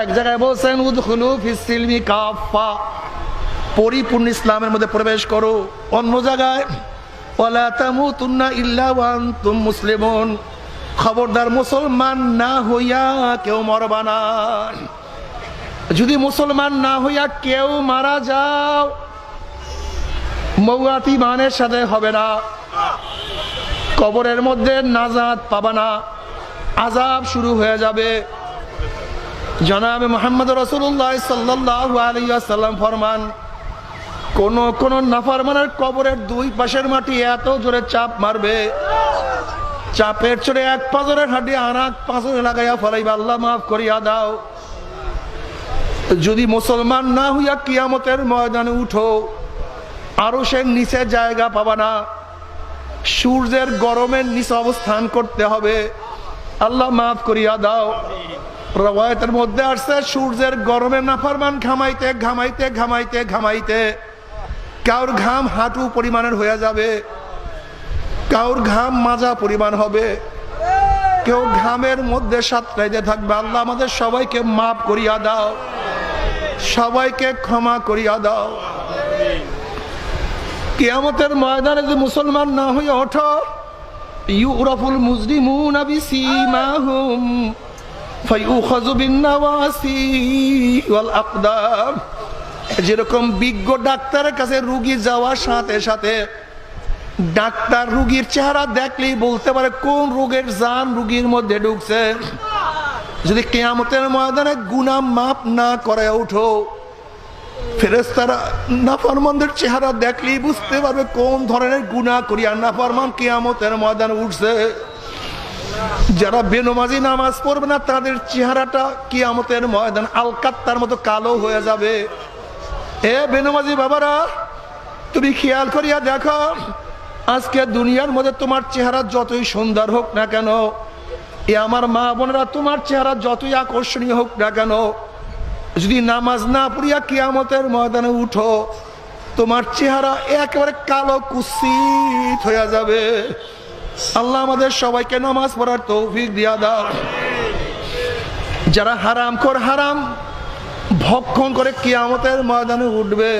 এক জায়গায় বলছেন, উদখুলু ফিসিলমি কাফা পরিপূর্ণ ইসলামের মধ্যে প্রবেশ করো। অন্য জায়গায় মুসলিমুন। খবরদার মুসলমান না হইয়া কেউ মরবা না। যদি মুসলমান না হইয়া কেউ মারা যাও, মৌয়াতি মানের সাথে হবে না। কবরের মধ্যে নাজাত পাবা না। আজাব শুরু হয়ে যাবে। জনাবে মোহাম্মদ রসুল্লাহ সাল্লাহ আলিয়াল্লাম ফরমান, কোন কোন নাফারমানের কবরের দুই পাশের মাটি এত জোরে চাপ মারবে, চাপের চড়ে এক পাঁচরের হাড্ডি আর এক পাঁচরে লাগাইয়া ফলাইবা, আল্লাহ মাফ করিয়া দাও। যদি মুসলমান না হইয়া কিয়ামতের ময়দানে উঠো, আরও সে নিচে জায়গা পাবা না, সূর্যের গরমের নিচে অবস্থান করতে হবে, আল্লাহ মাফ করিয়া দাও। রবায়তের মধ্যে আসছে, সূর্যের গরমে নাফারমান ঘামাইতে ঘামাইতে ঘামাইতে ঘামাইতে। কাউর ঘাম হাঁটু পরিমাণের হয়ে যাবে, কাউর ঘাম মাজা পরিমাণ হবে। কেউ ঘামের মধ্যে সাতটাইতে থাকবে, আল্লাহ আমাদের সবাইকে মাফ করিয়া দাও, সবাইকে ক্ষমা করিয়া দাও। কিয়ামতের ময়দানে যদি মুসলমান না হয়ে ওঠো, ইউরফুল মুজরিমুন ওয়াল আকদাম যেরকম বিজ্ঞ ডাক্তারের কাছে রুগী যাওয়ার সাথে সাথে ডাক্তার রুগীর চেহারা দেখলেই বলতে পারে, কোন রোগের জান রুগীর মধ্যে ঢুকছে? যদি কেয়ামতের ময়দানে গুনাহ মাপ না করে উঠো ফেরেস্তারা নাফরমানদের চেহারা দেখলেই বুঝতে পারবে কোন ধরনের গুনাহ করিয়া নাফরমান কিয়ামতের ময়দানে উঠছে। যারা বেনমাজি নামাজ পড়বে না, তাদের চেহারাটা কিয়ামতের ময়দান, আলকাত্তার মতো কালো হয়ে যাবে। এ বেনমাজি বাবারা, তুমি খেয়াল করিয়া দেখো, আজকে দুনিয়ার মধ্যে তোমার চেহারা যতই সুন্দর হোক না কেন, এ আমার মা বোনেরা তোমার চেহারা যতই আকর্ষণীয় হোক না কেন, যদি নামাজ না পড়িয়া কিয়ামতের ময়দানে উঠো, তোমার চেহারা একেবারে কালো কুসিত হয়ে যাবে। আল্লাহ আমাদের সবাইকে নামাজ পড়ার তৌফিক দিয়া দাও। যারা হারাম কর হারাম, ভক্ষণ করে কিয়ামতের ময়দানে উঠবে,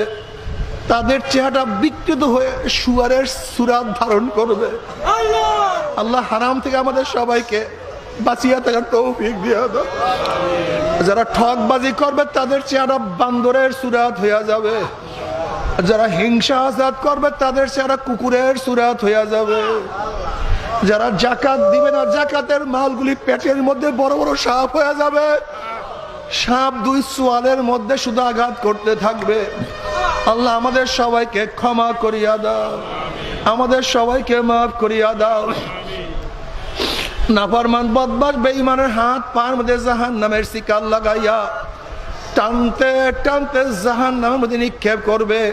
তাদের চেহারাটা বিকৃত হয়ে সুয়ারের সুরাত ধারণ করবে। আল্লাহ হারাম থেকে আমাদের সবাইকে বাঁচিয়ে থাকার তৌফিক দিয়া দাও। যারা ঠকবাজি করবে, তাদের চেহারা বান্দরের সুরাত হইয়া যাবে। যারা হিংসা আজাদ করবে, তাদের চেহারা কুকুরের সুরাত হইয়া যাবে। যারা জাকাত দিবে না জাকাতের মালগুলি পেটের মধ্যে বড় বড় সাপ হয়ে যাবে। সাপ দুই সোয়ালের মধ্যে শুধু আঘাত করতে থাকবে। আল্লাহ আমাদের সবাইকে ক্ষমা করিয়া দাও। আমাদের সবাইকে মাফ করিয়া দাও। নাফরমান বদমাস বেঈমানের হাত পার মধ্যে জাহান নামের শিকার লাগাইয়া টানতে টানতে জাহান নামের মধ্যে নিক্ষেপ করবে।